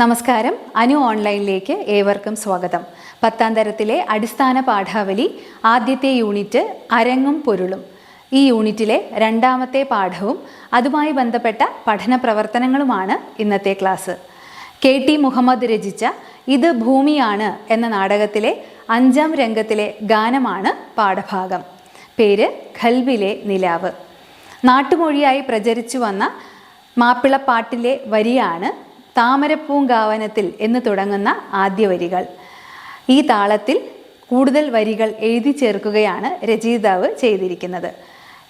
നമസ്കാരം. അനു ഓൺലൈനിലേക്ക് ഏവർക്കും സ്വാഗതം. പത്താം തരത്തിലെ അടിസ്ഥാന പാഠാവലി ആദ്യത്തെ യൂണിറ്റ് അരങ്ങും പൊരുളും. ഈ യൂണിറ്റിലെ രണ്ടാമത്തെ പാഠവും അതുമായി ബന്ധപ്പെട്ട പഠന പ്രവർത്തനങ്ങളുമാണ് ഇന്നത്തെ ക്ലാസ്. കെ ടി മുഹമ്മദ് രചിച്ച ഇത് ഭൂമിയാണ് എന്ന നാടകത്തിലെ അഞ്ചാം രംഗത്തിലെ ഗാനമാണ് പാഠഭാഗം. പേര് ഖൽബിലെ നിലാവ്. നാട്ടുമൊഴിയായി പ്രചരിച്ചു വന്ന മാപ്പിളപ്പാട്ടിലെ വരിയാണ് താമരപ്പൂങ്കാവനത്തിൽ എന്ന് തുടങ്ങുന്ന ആദ്യ വരികൾ. ഈ താളത്തിൽ കൂടുതൽ വരികൾ എഴുതി ചേർക്കുകയാണ് രചയിതാവ് ചെയ്തിരിക്കുന്നത്.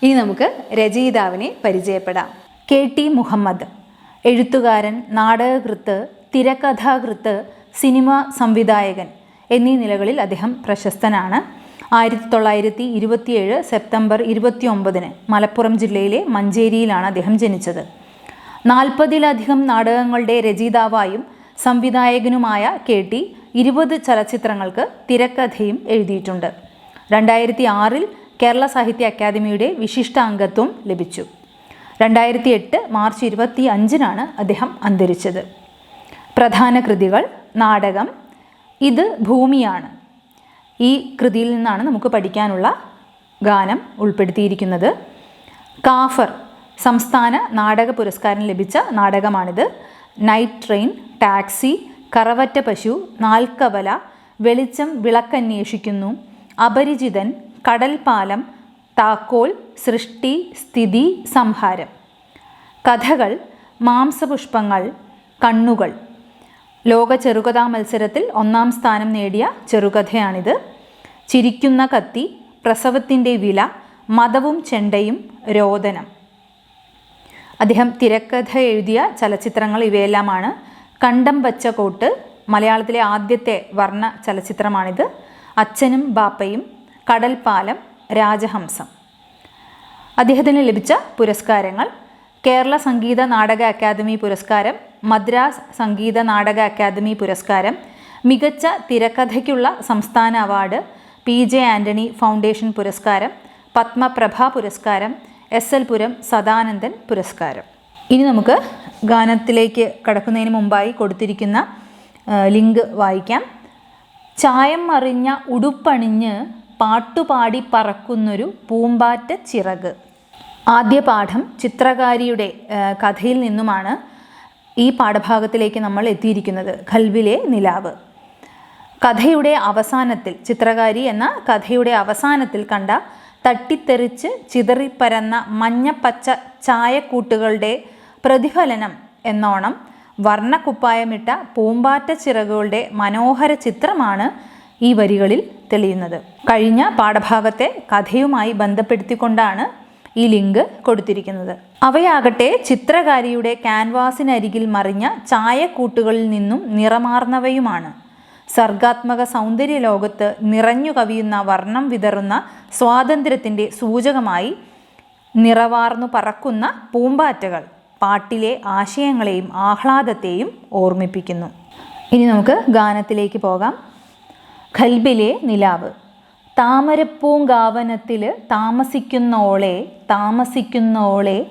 ഇനി നമുക്ക് രചയിതാവിനെ പരിചയപ്പെടാം. കെ ടി മുഹമ്മദ് എഴുത്തുകാരൻ നാടകകൃത്ത് തിരക്കഥാകൃത്ത് സിനിമ സംവിധായകൻ എന്നീ നിലകളിൽ അദ്ദേഹം പ്രശസ്തനാണ്. ആയിരത്തി തൊള്ളായിരത്തി ഇരുപത്തിയേഴ് സെപ്റ്റംബർ ഇരുപത്തി ഒമ്പതിന് മലപ്പുറം ജില്ലയിലെ മഞ്ചേരിയിലാണ് അദ്ദേഹം ജനിച്ചത്. നാൽപ്പതിലധികം നാടകങ്ങളുടെ രചയിതാവായും സംവിധായകനുമായ കെ ടി ഇരുപത് ചലച്ചിത്രങ്ങൾക്ക് തിരക്കഥയും എഴുതിയിട്ടുണ്ട്. രണ്ടായിരത്തി ആറിൽ കേരള സാഹിത്യ അക്കാദമിയുടെ വിശിഷ്ട അംഗത്വം ലഭിച്ചു. രണ്ടായിരത്തി എട്ട് മാർച്ച് ഇരുപത്തി അഞ്ചിനാണ് അദ്ദേഹം അന്തരിച്ചത്. പ്രധാന കൃതികൾ നാടകം ഇത് ഭൂമിയാണ്. ഈ കൃതിയിൽ നിന്നാണ് നമുക്ക് പഠിക്കാനുള്ള ഗാനം ഉൾപ്പെടുത്തിയിരിക്കുന്നത്. കാഫർ സംസ്ഥാന നാടക പുരസ്കാരം ലഭിച്ച നാടകമാണിത്. നൈറ്റ് ട്രെയിൻ ടാക്സി കറവറ്റ പശു നാൽക്കവല വെളിച്ചം വിളക്കന്വേഷിക്കുന്നു അപരിചിതൻ കടൽപാലം താക്കോൽ സൃഷ്ടി സ്ഥിതി സംഹാരം. കഥകൾ മാംസപുഷ്പങ്ങൾ കണ്ണുകൾ. ലോക ചെറുകഥാ മത്സരത്തിൽ ഒന്നാം സ്ഥാനം നേടിയ ചെറുകഥയാണിത്. ചിരിക്കുന്ന കത്തി പ്രസവത്തിന്റെ വില മതവും ചെണ്ടയും രോദനം. അദ്ദേഹം തിരക്കഥ എഴുതിയ ചലച്ചിത്രങ്ങൾ ഇവയെല്ലാമാണ്. കണ്ടം വച്ച കോട്ട് മലയാളത്തിലെ ആദ്യത്തെ വർണ ചലച്ചിത്രമാണിത്. അച്ഛനും ബാപ്പയും കടൽപാലം രാജഹംസം. അദ്ദേഹത്തിന് ലഭിച്ച പുരസ്കാരങ്ങൾ കേരള സംഗീത നാടക അക്കാദമി പുരസ്കാരം മദ്രാസ് സംഗീത നാടക അക്കാദമി പുരസ്കാരം മികച്ച തിരക്കഥയ്ക്കുള്ള സംസ്ഥാന award P J Antony foundation പുരസ്കാരം പത്മപ്രഭ പുരസ്കാരം എസ് എൽ പുരം സദാനന്ദൻ പുരസ്കാരം. ഇനി നമുക്ക് ഗാനത്തിലേക്ക് കടക്കുന്നതിന് മുമ്പായി കൊടുത്തിരിക്കുന്ന ലിങ്ക് വായിക്കാം. ചായം മറിഞ്ഞ ഉടുപ്പണിഞ്ഞ് പാട്ടുപാടി പറക്കുന്നൊരു പൂമ്പാറ്റ ചിറക്. ആദ്യ പാഠം ചിത്രകാരിയുടെ കഥയിൽ നിന്നുമാണ് ഈ പാഠഭാഗത്തിലേക്ക് നമ്മൾ എത്തിയിരിക്കുന്നത്. ഖൽബിലെ നിലാവ്. കഥയുടെ അവസാനത്തിൽ ചിത്രകാരി എന്ന കഥയുടെ അവസാനത്തിൽ കണ്ട തട്ടിത്തെറിച്ച് ചിതറിപ്പരന്ന മഞ്ഞപ്പച്ച ചായക്കൂട്ടുകളുടെ പ്രതിഫലനം എന്നോണം വർണക്കുപ്പായമിട്ട പൂമ്പാറ്റ ചിറകുകളുടെ മനോഹര ചിത്രമാണ് ഈ വരികളിൽ തെളിയുന്നത്. കഴിഞ്ഞ പാഠഭാഗത്തെ കഥയുമായി ബന്ധപ്പെടുത്തിക്കൊണ്ടാണ് ഈ ലിങ്ക് കൊടുത്തിരിക്കുന്നത്. അവയാകട്ടെ ചിത്രകാരിയുടെ ക്യാൻവാസിനരികിൽ മറിഞ്ഞ ചായക്കൂട്ടുകളിൽ നിന്നും നിറമാർന്നവയുമാണ്. സർഗാത്മക സൗന്ദര്യ ലോകത്ത് നിറഞ്ഞു കവിയുന്ന വർണം വിതറുന്ന സ്വാതന്ത്ര്യത്തിന്റെ സൂചകമായി നിറവാർന്നു പറക്കുന്ന പൂമ്പാറ്റകൾ പാട്ടിലെ ആശയങ്ങളെയും ആഹ്ലാദത്തെയും ഓർമ്മിപ്പിക്കുന്നു. ഇനി നമുക്ക് ഗാനത്തിലേക്ക് പോകാം. ഖൽബിലെ നിലാവ്. താമരപ്പൂങ്കാവനത്തിൽ താമസിക്കുന്നോളെ താമസിക്കുന്നോളെ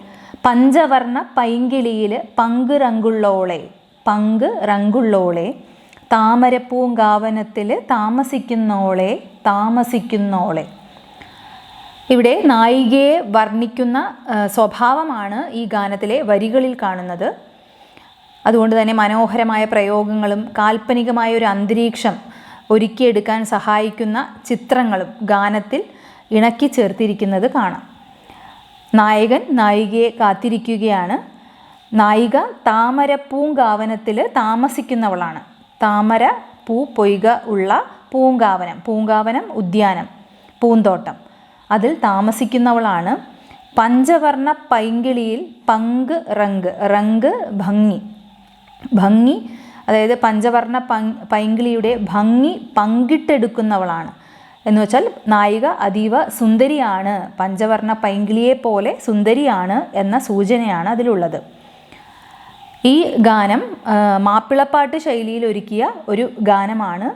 പഞ്ചവർണ പൈങ്കിളിയിൽ പങ്ക് റങ്കുള്ളോളെ പങ്ക് റങ്കുള്ളോളെ താമരപ്പൂങ്കാവനത്തിൽ താമസിക്കുന്നോളെ താമസിക്കുന്നോളെ. ഇവിടെ നായികയെ വർണിക്കുന്ന സ്വഭാവമാണ് ഈ ഗാനത്തിലെ വരികളിൽ കാണുന്നത്. അതുകൊണ്ട് തന്നെ മനോഹരമായ പ്രയോഗങ്ങളും കാൽപ്പനികമായ ഒരു അന്തരീക്ഷം ഒരുക്കിയെടുക്കാൻ സഹായിക്കുന്ന ചിത്രങ്ങളും ഗാനത്തിൽ ഇണക്കി ചേർത്തിരിക്കുന്നത് കാണാം. നായകൻ നായികയെ കാത്തിരിക്കുകയാണ്. നായിക താമരപ്പൂങ്കാവനത്തിൽ താമസിക്കുന്നവളാണ്. താമര പൂ പൊയ്ക ഉള്ള പൂങ്കാവനം പൂങ്കാവനം ഉദ്യാനം പൂന്തോട്ടം. അതിൽ താമസിക്കുന്നവളാണ്. പഞ്ചവർണ പൈങ്കിളിയിൽ പങ്ക് റങ്ക് റങ്ക് ഭംഗി. ഭംഗി അതായത് പഞ്ചവർണ പങ് പൈങ്കിളിയുടെ ഭംഗി പങ്കിട്ടെടുക്കുന്നവളാണ്. എന്ന് വെച്ചാൽ നായിക അതീവ സുന്ദരിയാണ് പഞ്ചവർണ പൈങ്കിളിയെ പോലെ സുന്ദരിയാണ് എന്ന സൂചനയാണ് അതിലുള്ളത്. ഈ ഗാനം മാപ്പിളപ്പാട്ട് ശൈലിയിൽ ഒരുക്കിയ ഒരു ഗാനമാണ്.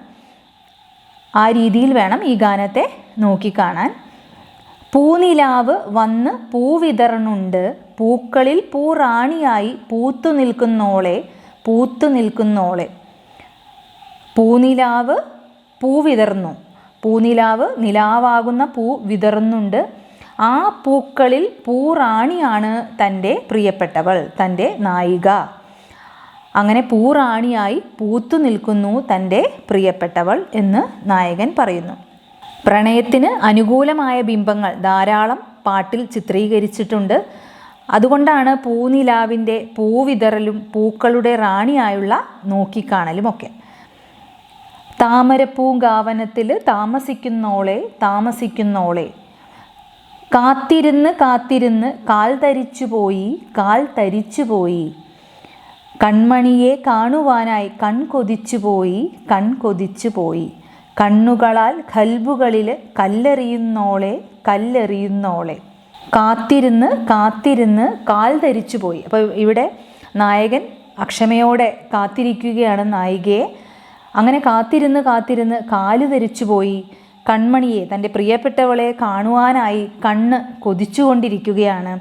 ആ രീതിയിൽ വേണം ഈ ഗാനത്തെ നോക്കിക്കാണാൻ പൂനിലാവ് വന്ന് പൂവിതറണുണ്ട് പൂക്കളിൽ പൂറാണിയായി പൂത്തു നിൽക്കുന്നോളെ പൂത്തു നിൽക്കുന്നോളെ. പൂനിലാവ് പൂ വിതർന്നു പൂനിലാവ് നിലാവാകുന്ന പൂ വിതറുന്നുണ്ട്. ആ പൂക്കളിൽ പൂറാണിയാണ് തന്റെ പ്രിയപ്പെട്ടവൾ തന്റെ നായിക. അങ്ങനെ പൂറാണിയായി പൂത്തു നിൽക്കുന്നു തന്റെ പ്രിയപ്പെട്ടവൾ എന്ന് നായകൻ പറയുന്നു. പ്രണയത്തിന് അനുകൂലമായ ബിംബങ്ങൾ ധാരാളം പാട്ടിൽ ചിത്രീകരിച്ചിട്ടുണ്ട്. അതുകൊണ്ടാണ് പൂനിലാവിന്റെ പൂവിതറലും പൂക്കളുടെ റാണിയായുള്ള നോക്കിക്കാണലുമൊക്കെ. താമരപ്പൂങ്കാവനത്തിൽ താമസിക്കുന്നോളെ താമസിക്കുന്നോളെ. കാത്തിരുന്ന് കാത്തിരുന്ന് കാൽ തരിച്ചു പോയി കാൽ തരിച്ചു പോയി. കൺമണിയെ കാണുവാനായി കൺ കൊതിച്ചുപോയി കൺ കൊതിച്ചുപോയി കണ്ണുകളാൽ കൽബുകളിൽ കല്ലെറിയുന്നോളെ കല്ലെറിയുന്നോളെ. കാത്തിരുന്ന് കാത്തിരുന്ന് കാൽ ധരിച്ചു പോയി. അപ്പോൾ ഇവിടെ നായകൻ അക്ഷമയോടെ കാത്തിരിക്കുകയാണ് നായികയെ. അങ്ങനെ കാത്തിരുന്ന് കാത്തിരുന്ന് കാൽ ധരിച്ചു പോയി. കൺമണിയെ തന്റെ പ്രിയപ്പെട്ടവളെ കാണുവാനായി കണ്ണ് കൊതിച്ചുകൊണ്ടിരിക്കുകയാണ്.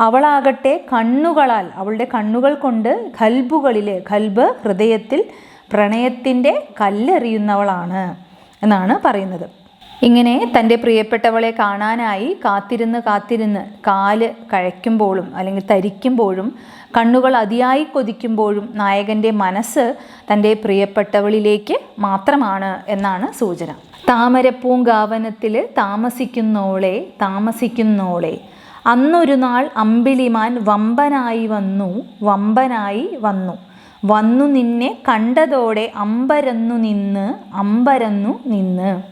അവളാകട്ടെ കണ്ണുകളാൽ അവളുടെ കണ്ണുകൾ കൊണ്ട് ഖൽബുകളിലെ ഖൽബ് ഹൃദയത്തിൽ പ്രണയത്തിന്റെ കല്ലെറിയുന്നവളാണ് എന്നാണ് പറയുന്നത്. ഇങ്ങനെ തന്റെ പ്രിയപ്പെട്ടവളെ കാണാനായി കാത്തിരുന്ന് കാത്തിരുന്ന് കാൽ കഴയ്ക്കുമ്പോഴും അല്ലെങ്കിൽ തരിക്കുമ്പോഴും കണ്ണുകൾ അതിയായി കൊതിക്കുമ്പോഴും നായകന്റെ മനസ്സ് തന്റെ പ്രിയപ്പെട്ടവളിലേക്ക് മാത്രമാണ് എന്നാണ് സൂചന. താമരപ്പൂങ്കാവനത്തിൽ താമസിക്കുന്നോളെ താമസിക്കുന്നോളെ. അന്നൊരു നാൾ അമ്പിളിമാൻ വമ്പനായി വന്നു വമ്പനായി വന്നു. വന്നു നിന്നെ കണ്ടതോടെ അമ്പരന്നു നിന്ന് അമ്പരന്നു നിന്ന്.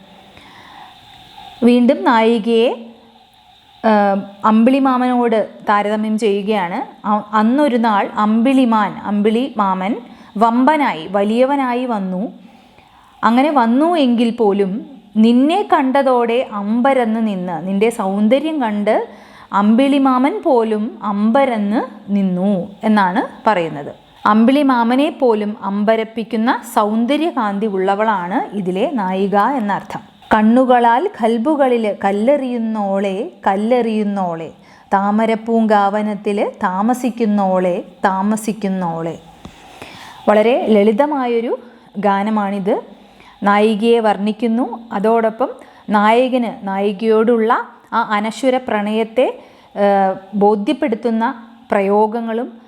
വീണ്ടും നായികയെ അമ്പിളിമാമനോട് താരതമ്യം ചെയ്യുകയാണ്. അന്നൊരു നാൾ അമ്പിളിമാൻ അമ്പിളി മാമൻ വമ്പനായി വലിയവനായി വന്നു. അങ്ങനെ വന്നു എങ്കിൽ പോലും നിന്നെ കണ്ടതോടെ അമ്പരന്ന് നിന്ന് നിന്റെ സൗന്ദര്യം കണ്ട് അമ്പിളിമാമൻ പോലും അമ്പരന്ന് നിന്നു എന്നാണ് പറയുന്നത്. അമ്പിളിമാമനെ പോലും അമ്പരപ്പിക്കുന്ന സൗന്ദര്യകാന്തി ഉള്ളവളാണ് ഇതിലെ നായിക എന്നർത്ഥം. കണ്ണുകളാൽ കൽബുകളിൽ കല്ലെറിയുന്നോളെ കല്ലെറിയുന്നോളെ. താമരപ്പൂങ്കാവനത്തിൽ താമസിക്കുന്നോളെ താമസിക്കുന്നോളെ. വളരെ ലളിതമായൊരു ഗാനമാണിത്. നായികയെ വർണിക്കുന്നു. അതോടൊപ്പം നായകന് നായികയോടുള്ള ആ അനശ്വര പ്രണയത്തെ ബോധ്യപ്പെടുത്തുന്ന പ്രയോഗങ്ങളും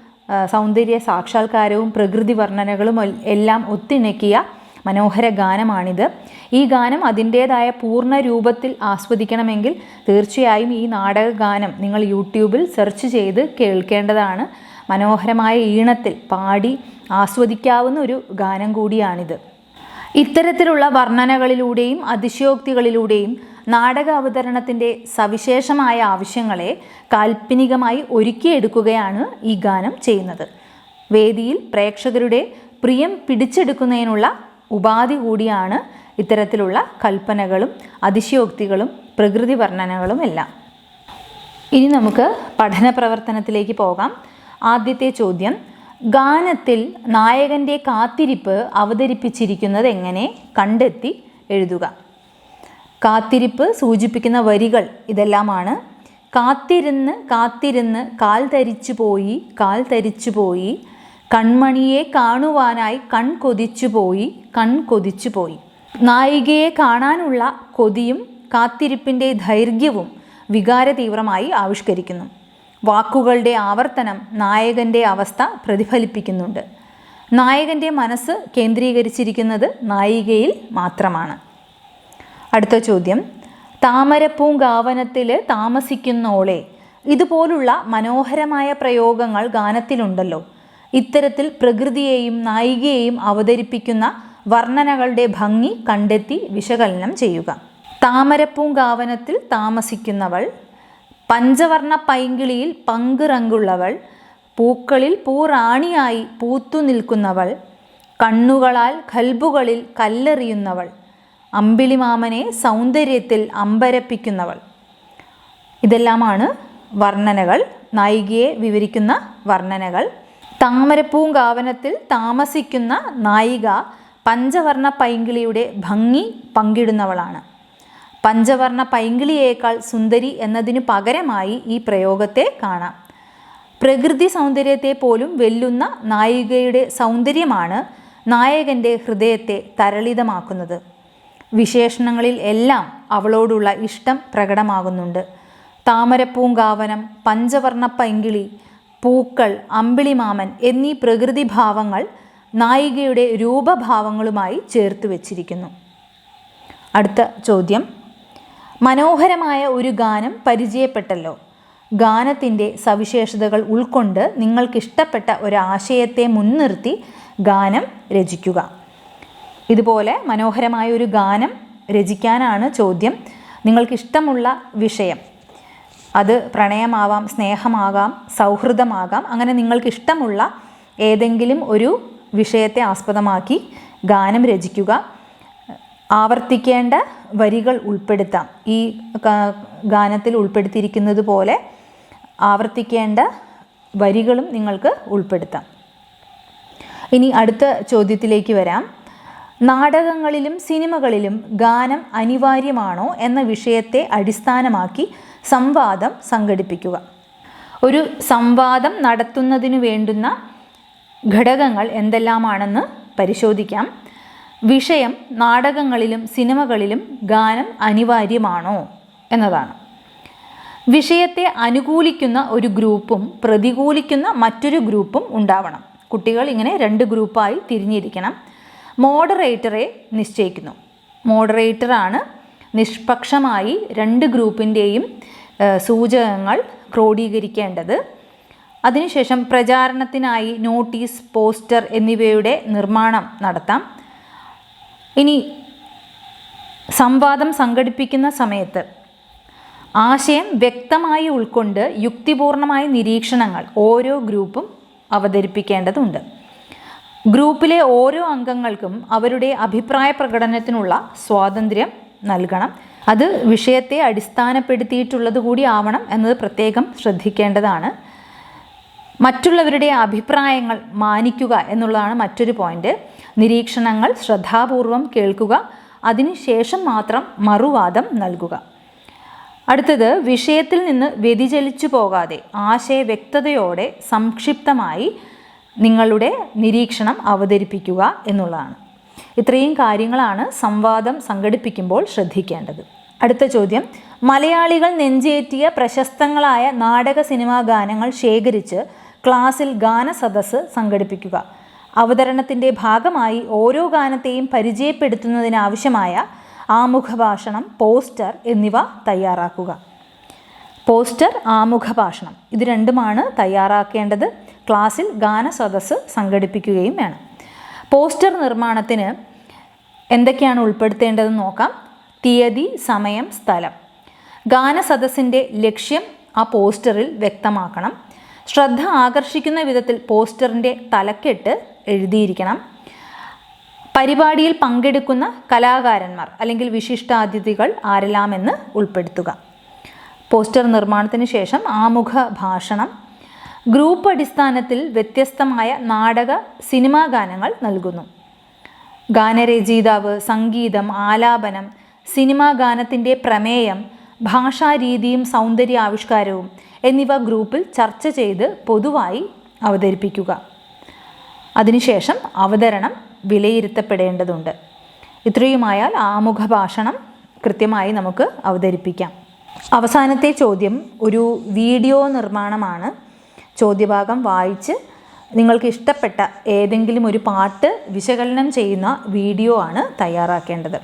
സൗന്ദര്യ സാക്ഷാത്കാരവും പ്രകൃതി വർണനകളും എല്ലാം ഒത്തിണക്കിയ മനോഹര ഗാനമാണിത്. ഈ ഗാനം അതിന്റേതായ പൂർണ രൂപത്തിൽ ആസ്വദിക്കണമെങ്കിൽ തീർച്ചയായും ഈ നാടക ഗാനം നിങ്ങൾ യൂട്യൂബിൽ സെർച്ച് ചെയ്ത് കേൾക്കേണ്ടതാണ്. മനോഹരമായ ഈണത്തിൽ പാടി ആസ്വദിക്കാവുന്ന ഒരു ഗാനം കൂടിയാണിത്. ഇത്തരത്തിലുള്ള വർണനകളിലൂടെയും അതിശയോക്തികളിലൂടെയും നാടക അവതരണത്തിന്റെ സവിശേഷമായ ആവശ്യങ്ങളെ കാൽപ്പനികമായി ഒരുക്കിയെടുക്കുകയാണ് ഈ ഗാനം ചെയ്യുന്നത്. വേദിയിൽ പ്രേക്ഷകരുടെ പ്രിയം പിടിച്ചെടുക്കുന്നതിനുള്ള ഉപാധി കൂടിയാണ് ഇത്തരത്തിലുള്ള കൽപ്പനകളും അതിശയോക്തികളും പ്രകൃതി വർണനകളും എല്ലാം. ഇനി നമുക്ക് പഠന പ്രവർത്തനത്തിലേക്ക് പോകാം. ആദ്യത്തെ ചോദ്യം ഗാനത്തിൽ നായകന്റെ കാത്തിരിപ്പ് അവതരിപ്പിച്ചിരിക്കുന്നത് എങ്ങനെ? കണ്ടെത്തി എഴുതുക. കാത്തിരിപ്പ് സൂചിപ്പിക്കുന്ന വരികൾ ഇതെല്ലാമാണ്. കാത്തിരുന്ന് കാത്തിരുന്ന് കാൽ തരിച്ചു പോയി കാൽ തരിച്ചു പോയി. കൺമണിയെ കാണുവാനായി കൺ കൊതിച്ചു പോയി കൺ കൊതിച്ചു പോയി. നായികയെ കാണാനുള്ള കൊതിയും കാത്തിരിപ്പിന്റെ ദൈർഘ്യവും വികാരതീവ്രമായി ആവിഷ്കരിക്കുന്നു. വാക്കുകളുടെ ആവർത്തനം നായകന്റെ അവസ്ഥ പ്രതിഫലിപ്പിക്കുന്നുണ്ട്. നായകന്റെ മനസ്സ് കേന്ദ്രീകരിച്ചിരിക്കുന്നത് നായികയിൽ മാത്രമാണ്. അടുത്ത ചോദ്യം. താമരപ്പൂങ്കാവനത്തിൽ താമസിക്കുന്നോളെ. ഇതുപോലുള്ള മനോഹരമായ പ്രയോഗങ്ങൾ ഗാനത്തിലുണ്ടല്ലോ. ഇത്തരത്തിൽ പ്രകൃതിയെയും നായികയെയും അവതരിപ്പിക്കുന്ന വർണനകളുടെ ഭംഗി കണ്ടെത്തി വിശകലനം ചെയ്യുക. താമരപ്പൂങ്കാവനത്തിൽ താമസിക്കുന്നവൾ പഞ്ചവർണ പൈങ്കിളിയിൽ പങ്കുറങ്കുള്ളവൾ പൂക്കളിൽ പൂറാണിയായി പൂത്തു നിൽക്കുന്നവൾ കണ്ണുകളാൽ ഖൽബുകളിൽ കല്ലെറിയുന്നവൾ. അമ്പിളിമാമനെ സൗന്ദര്യത്തിൽ അമ്പരപ്പിക്കുന്നവൾ. ഇതെല്ലാമാണ് വർണനകൾ. നായികയെ വിവരിക്കുന്ന വർണനകൾ. താമരപ്പൂങ്കാവനത്തിൽ താമസിക്കുന്ന നായിക പഞ്ചവർണ പൈങ്കിളിയുടെ ഭംഗി പങ്കിടുന്നവളാണ്. പഞ്ചവർണ പൈങ്കിളിയേക്കാൾ സുന്ദരി എന്നതിനു പകരമായി ഈ പ്രയോഗത്തെ കാണാം. പ്രകൃതി സൗന്ദര്യത്തെ പോലും വെല്ലുന്ന നായികയുടെ സൗന്ദര്യമാണ് നായകന്റെ ഹൃദയത്തെ തരളിതമാക്കുന്നത്. വിശേഷണങ്ങളിൽ എല്ലാം അവളോടുള്ള ഇഷ്ടം പ്രകടമാകുന്നുണ്ട്. താമരപ്പൂങ്കാവനം പഞ്ചവർണ പൈങ്കിളി പൂക്കൾ അമ്പിളിമാമൻ എന്നീ പ്രകൃതിഭാവങ്ങൾ നായികയുടെ രൂപഭാവങ്ങളുമായി ചേർത്ത് വച്ചിരിക്കുന്നു. അടുത്ത ചോദ്യം. മനോഹരമായ ഒരു ഗാനം പരിചയപ്പെട്ടല്ലോ. ഗാനത്തിന്റെ സവിശേഷതകൾ ഉൾക്കൊണ്ട് നിങ്ങൾക്കിഷ്ടപ്പെട്ട ഒരാശയത്തെ മുൻനിർത്തി ഗാനം രചിക്കുക. ഇതുപോലെ മനോഹരമായ ഒരു ഗാനം രചിക്കാനാണ് ചോദ്യം. നിങ്ങൾക്ക് ഇഷ്ടമുള്ള വിഷയം. അത് പ്രണയമാവാം സ്നേഹമാകാം സൗഹൃദമാകാം അങ്ങനെ നിങ്ങൾക്ക് ഇഷ്ടമുള്ള ഏതെങ്കിലും ഒരു വിഷയത്തെ ആസ്പദമാക്കി ഗാനം രചിക്കുക. ആവർത്തിക്കേണ്ട വരികൾ ഉൾപ്പെടുത്താം. ഈ ഗാനത്തിൽ ഉൾപ്പെടുത്തിയിരിക്കുന്നത് പോലെ ആവർത്തിക്കേണ്ട വരികളും നിങ്ങൾക്ക് ഉൾപ്പെടുത്താം. ഇനി അടുത്ത ചോദ്യത്തിലേക്ക് വരാം. നാടകങ്ങളിലും സിനിമകളിലും ഗാനം അനിവാര്യമാണോ എന്ന വിഷയത്തെ അടിസ്ഥാനമാക്കി സംവാദം സംഘടിപ്പിക്കുക. ഒരു സംവാദം നടത്തുന്നതിന് വേണ്ടുന്ന ഘടകങ്ങൾ എന്തെല്ലാമാണെന്ന് പരിശോധിക്കാം. വിഷയം നാടകങ്ങളിലും സിനിമകളിലും ഗാനം അനിവാര്യമാണോ എന്നതാണ്. വിഷയത്തെ അനുകൂലിക്കുന്ന ഒരു ഗ്രൂപ്പും പ്രതികൂലിക്കുന്ന മറ്റൊരു ഗ്രൂപ്പും ഉണ്ടാവണം. കുട്ടികൾ ഇങ്ങനെ രണ്ട് ഗ്രൂപ്പായി തിരിഞ്ഞിരിക്കണം. മോഡറേറ്ററെ നിശ്ചയിക്കുന്നു. മോഡറേറ്ററാണ് നിഷ്പക്ഷമായി രണ്ട് ഗ്രൂപ്പിന്റെയും സൂചകങ്ങൾ ക്രോഡീകരിക്കേണ്ടത്. അതിനുശേഷം പ്രചാരണത്തിനായി നോട്ടീസ് പോസ്റ്റർ എന്നിവയുടെ നിർമ്മാണം നടത്താം. ഇനി സംവാദം സംഘടിപ്പിക്കുന്ന സമയത്ത് ആശയം വ്യക്തമായി ഉൾക്കൊണ്ട് യുക്തിപൂർണമായ നിരീക്ഷണങ്ങൾ ഓരോ ഗ്രൂപ്പും അവതരിപ്പിക്കേണ്ടതുണ്ട്. ഗ്രൂപ്പിലെ ഓരോ അംഗങ്ങൾക്കും അവരുടെ അഭിപ്രായ പ്രകടനത്തിനുള്ള സ്വാതന്ത്ര്യം നൽകണം. അത് വിഷയത്തെ അടിസ്ഥാനപ്പെടുത്തിയിട്ടുള്ളത് കൂടി ആവണം എന്നത് പ്രത്യേകം ശ്രദ്ധിക്കേണ്ടതാണ്. മറ്റുള്ളവരുടെ അഭിപ്രായങ്ങൾ മാനിക്കുക എന്നുള്ളതാണ് മറ്റൊരു പോയിന്റ്. നിരീക്ഷണങ്ങൾ ശ്രദ്ധാപൂർവം കേൾക്കുക അതിനുശേഷം മാത്രം മറുവാദം നൽകുക. അടുത്തത് വിഷയത്തിൽ നിന്ന് വ്യതിചലിച്ചു പോകാതെ ആശയ വ്യക്തതയോടെ സംക്ഷിപ്തമായി നിങ്ങളുടെ നിരീക്ഷണം അവതരിപ്പിക്കുക എന്നുള്ളതാണ്. ഇത്രയും കാര്യങ്ങളാണ് സംവാദം സംഘടിപ്പിക്കുമ്പോൾ ശ്രദ്ധിക്കേണ്ടത്. അടുത്ത ചോദ്യം. മലയാളികൾ നെഞ്ചേറ്റിയ പ്രശസ്തങ്ങളായ നാടക സിനിമാ ഗാനങ്ങൾ ശേഖരിച്ച് ക്ലാസ്സിൽ ഗാനസദസ്സ് സംഘടിപ്പിക്കുക. അവതരണത്തിന്റെ ഭാഗമായി ഓരോ ഗാനത്തെയും പരിചയപ്പെടുത്തുന്നതിനാവശ്യമായ ആമുഖഭാഷണം പോസ്റ്റർ എന്നിവ തയ്യാറാക്കുക. പോസ്റ്റർ ആമുഖഭാഷണം. ഇത് രണ്ടുമാണ് തയ്യാറാക്കേണ്ടത്. ക്ലാസ്സിൽ ഗാന സദസ്സ് സംഘടിപ്പിക്കുകയും വേണം. പോസ്റ്റർ നിർമ്മാണത്തിന് എന്തൊക്കെയാണ് ഉൾപ്പെടുത്തേണ്ടതെന്ന് നോക്കാം. തീയതി സമയം സ്ഥലം. ഗാന സദസ്സിന്റെ ലക്ഷ്യം ആ പോസ്റ്ററിൽ വ്യക്തമാക്കണം. ശ്രദ്ധ ആകർഷിക്കുന്ന വിധത്തിൽ പോസ്റ്ററിന്റെ തലക്കെട്ട് എഴുതിയിരിക്കണം. പരിപാടിയിൽ പങ്കെടുക്കുന്ന കലാകാരന്മാർ അല്ലെങ്കിൽ വിശിഷ്ടാതിഥികൾ ആരെല്ലാമെന്ന് ഉൾപ്പെടുത്തുക. പോസ്റ്റർ നിർമ്മാണത്തിന് ശേഷം ആമുഖ ഭാഷണം ഗ്രൂപ്പ് അടിസ്ഥാനത്തിൽ വ്യത്യസ്തമായ നാടക സിനിമാ ഗാനങ്ങൾ നൽകുന്നു. ഗാനരചയിതാവ് സംഗീതം ആലാപനം സിനിമാ ഗാനത്തിന്റെ പ്രമേയം ഭാഷാരീതിയും സൗന്ദര്യ ആവിഷ്കാരവും എന്നിവ ഗ്രൂപ്പിൽ ചർച്ച ചെയ്ത് പൊതുവായി അവതരിപ്പിക്കുക. അതിനുശേഷം അവതരണം വിലയിരുത്തപ്പെടേണ്ടതുണ്ട്. ഇത്രയുമായാൽ ആമുഖ ഭാഷണം കൃത്യമായി നമുക്ക് അവതരിപ്പിക്കാം. അവസാനത്തെ ചോദ്യം ഒരു വീഡിയോ നിർമ്മാണമാണ്. ചോദ്യഭാഗം വായിച്ച് നിങ്ങൾക്ക് ഇഷ്ടപ്പെട്ട ഏതെങ്കിലും ഒരു പാട്ട് വിശകലനം ചെയ്യുന്ന വീഡിയോ ആണ് തയ്യാറാക്കേണ്ടത്.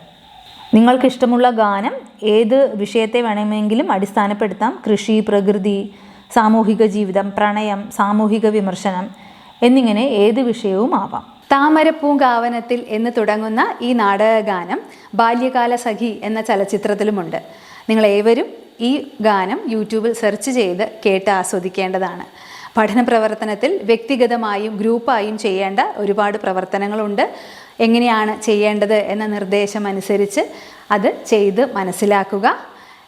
നിങ്ങൾക്ക് ഇഷ്ടമുള്ള ഗാനം ഏത് വിഷയത്തെ വേണമെങ്കിലും അടിസ്ഥാനപ്പെടുത്താം. കൃഷി പ്രകൃതി സാമൂഹിക ജീവിതം പ്രണയം സാമൂഹിക വിമർശനം എന്നിങ്ങനെ ഏത് വിഷയവും ആവാം. താമരപ്പൂങ്കാവനത്തിൽ എന്ന് തുടങ്ങുന്ന ഈ നാടകഗാനം ബാല്യകാല സഖി എന്ന ചലച്ചിത്രത്തിലുമുണ്ട്. നിങ്ങൾ ഏവരും ഈ ഗാനം യൂട്യൂബിൽ സെർച്ച് ചെയ്ത് കേട്ട് ആസ്വദിക്കേണ്ടതാണ്. പഠന പ്രവർത്തനത്തിൽ വ്യക്തിഗതമായും ഗ്രൂപ്പായും ചെയ്യേണ്ട ഒരുപാട് പ്രവർത്തനങ്ങളുണ്ട്. എങ്ങനെയാണ് ചെയ്യേണ്ടത് എന്ന നിർദ്ദേശം അനുസരിച്ച് അത് ചെയ്ത് മനസ്സിലാക്കുക.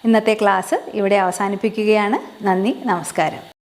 ഇന്നത്തെ ക്ലാസ് ഇവിടെ അവസാനിപ്പിക്കുകയാണ്. നന്ദി നമസ്കാരം.